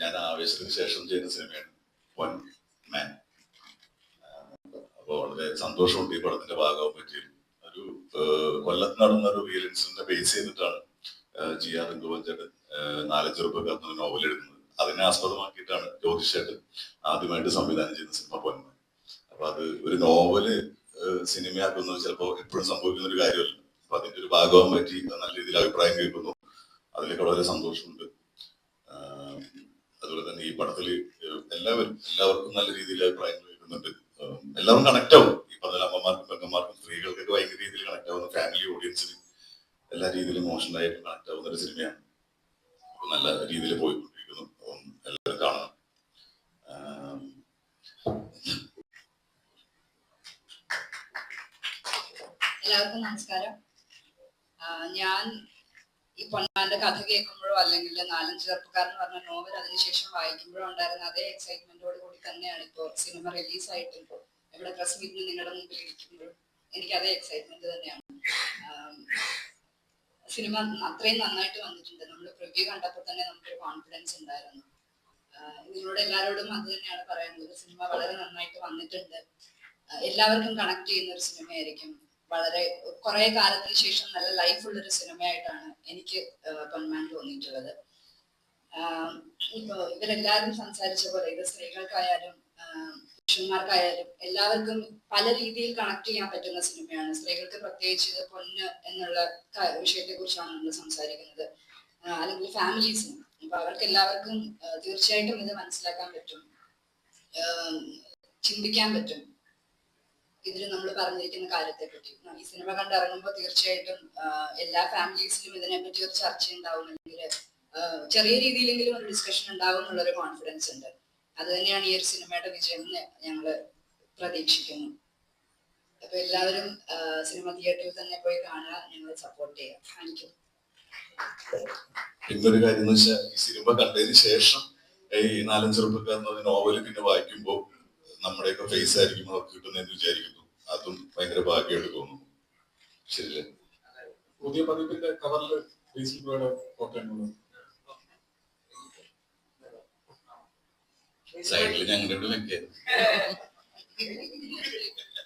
ഞാൻ ആവേശത്തിന് ശേഷം ചെയ്യുന്ന സിനിമയാണ് വൺ മാൻ അപ്പോൾ വളരെ സന്തോഷമുണ്ട് ഈ പടത്തിന്റെ ഭാഗമാകാൻ പറ്റിയത് ഒരു കൊല്ലത്ത് നടന്ന ഒരു റിയൽ ഇൻസിഡന്റ് ബേസ് ചെയ്തിട്ടാണ് ജി ആർ രംഗുവഞ്ചൻ നാല് ചെറുപ്പക്കാർ എന്ന നോവൽ എഴുതുന്നത് അതിനെ ആസ്പദമാക്കിയിട്ടാണ് ജ്യോതിഷേട്ടൻ ആദ്യമായിട്ട് സംവിധാനം ചെയ്യുന്ന സിനിമ പൊന്മ അപ്പൊ അത് ഒരു നോവൽ സിനിമയാക്കുന്നത് ചിലപ്പോൾ എപ്പോഴും സംഭവിക്കുന്ന ഒരു കാര്യമല്ല. അപ്പൊ അതിന്റെ ഒരു ഭാഗമാകാൻ പറ്റി നല്ല രീതിയിൽ അഭിപ്രായം കേൾക്കുന്നു. അതിലൊക്കെ വളരെ സന്തോഷമുണ്ട്. പടത്തിൽ എല്ലാവരും എല്ലാവർക്കും നല്ല രീതിയിൽ അഭിപ്രായങ്ങൾ കേൾക്കുന്നുണ്ട് എല്ലാവരും കണക്ട് ആവും. ഈ പറഞ്ഞ അമ്മമാർക്കും പെങ്ങന്മാർക്കും സ്ത്രീകൾക്കൊക്കെ ഭയങ്കര രീതിയിൽ കണക്ട് ആവുന്ന ഫാമിലി ഓഡിയൻസിന് എല്ലാ രീതിയിലും ഇമോഷണലായിട്ട് കണക്ട് ആവുന്ന ഒരു സിനിമയാണ് നല്ല രീതിയിൽ പോയിക്കൊണ്ടിരിക്കുന്നു. അപ്പം എല്ലാവരും കാണണം. എല്ലാവർക്കും നമസ്കാരം. ഞാൻ ഈ പൊന്നാന്റെ കഥ കേൾക്കുമ്പോഴോ അല്ലെങ്കിൽ നാലഞ്ച് ചെറുപ്പക്കാർ എന്ന് പറഞ്ഞ നോവൽ അതിനുശേഷം വായിക്കുമ്പോഴോ ഉണ്ടായിരുന്ന അതേ എക്സൈറ്റ്മെന്റോട് കൂടി തന്നെയാണ് ഇപ്പോൾ സിനിമ റിലീസായിട്ട് ഇപ്പോൾ ഇവിടെ പ്രസ് മീറ്റിന് നിങ്ങളുടെ മുമ്പിൽ ഇരിക്കുമ്പോഴും എനിക്ക് അതേ എക്സൈറ്റ്മെന്റ് തന്നെയാണ്. സിനിമ അത്രയും നന്നായിട്ട് വന്നിട്ടുണ്ട്. നമ്മൾ പ്രിവ്യൂ കണ്ടപ്പോൾ തന്നെ നമുക്കൊരു കോൺഫിഡൻസ് ഉണ്ടായിരുന്നു. നിങ്ങളോട് എല്ലാവരോടും അത് തന്നെയാണ് പറയാനുള്ളത്. സിനിമ വളരെ നന്നായിട്ട് വന്നിട്ടുണ്ട്. എല്ലാവർക്കും കണക്ട് ചെയ്യുന്ന ഒരു സിനിമയായിരിക്കും വളരെ കുറെ കാലത്തിന് ശേഷം നല്ല ലൈഫ് ഉള്ള ഒരു സിനിമയായിട്ടാണ് എനിക്ക് പൊന്മാൻ തോന്നിയിട്ടുള്ളത്. ഇപ്പോ ഇവരെല്ലാവരും സംസാരിച്ച പോലെ ഇത് സ്ത്രീകൾക്കായാലും പുരുഷന്മാർക്കായാലും എല്ലാവർക്കും പല രീതിയിൽ കണക്ട് ചെയ്യാൻ പറ്റുന്ന സിനിമയാണ്. സ്ത്രീകൾക്ക് പ്രത്യേകിച്ച് ഇത് പൊന്ന് എന്നുള്ള വിഷയത്തെ കുറിച്ചാണ് നമ്മൾ സംസാരിക്കുന്നത്. അല്ലെങ്കിൽ ഫാമിലീസിന് അപ്പൊ അവർക്ക് എല്ലാവർക്കും തീർച്ചയായിട്ടും ഇത് മനസ്സിലാക്കാൻ പറ്റും. ചിന്തിക്കാൻ പറ്റും. ഇതിൽ നമ്മൾ പറഞ്ഞിരിക്കുന്ന കാര്യത്തെ പറ്റി ഈ സിനിമ കണ്ടിറങ്ങുമ്പോൾ തീർച്ചയായിട്ടും എല്ലാ ഫാമിലീസിലും ഇതിനെപ്പറ്റി ഒരു ചർച്ച ഉണ്ടാവും അല്ലെങ്കിൽ ചെറിയ രീതിയിലെങ്കിലും ഒരു ഡിസ്കഷൻ ഉണ്ടാവും എന്നുള്ളൊരു കോൺഫിഡൻസ് ഉണ്ട്. അത് തന്നെയാണ് ഈ ഒരു സിനിമയുടെ വിജയം എന്ന് ഞങ്ങൾ പ്രതീക്ഷിക്കുന്നു. അപ്പൊ എല്ലാവരും സിനിമ തിയേറ്ററിൽ തന്നെ പോയി കാണുക ഞങ്ങൾ സപ്പോർട്ട് ചെയ്യുക. താങ്ക് യു പിന്നൊരു കാര്യം എന്ന് വെച്ചാൽ ഈ സിനിമ കണ്ടതിന് ശേഷം ഈ നാലഞ്ച് നോവൽ പിന്നെ വായിക്കുമ്പോൾ നമ്മുടെയൊക്കെ ഫേസ് ആയിരിക്കും അവർക്ക് കിട്ടുന്നതെന്ന് വിചാരിക്കുന്നു. അതും ഭയങ്കര ഭാഗ്യമായിട്ട് തോന്നുന്നു. ശരിയല്ലേ? പുതിയ പതിപ്പിന്റെ കവറിൽ ബ്രോയുടെ ഫോട്ടോ സൈഡിൽ ഞങ്ങളുടെ വെക്കായിരുന്നു.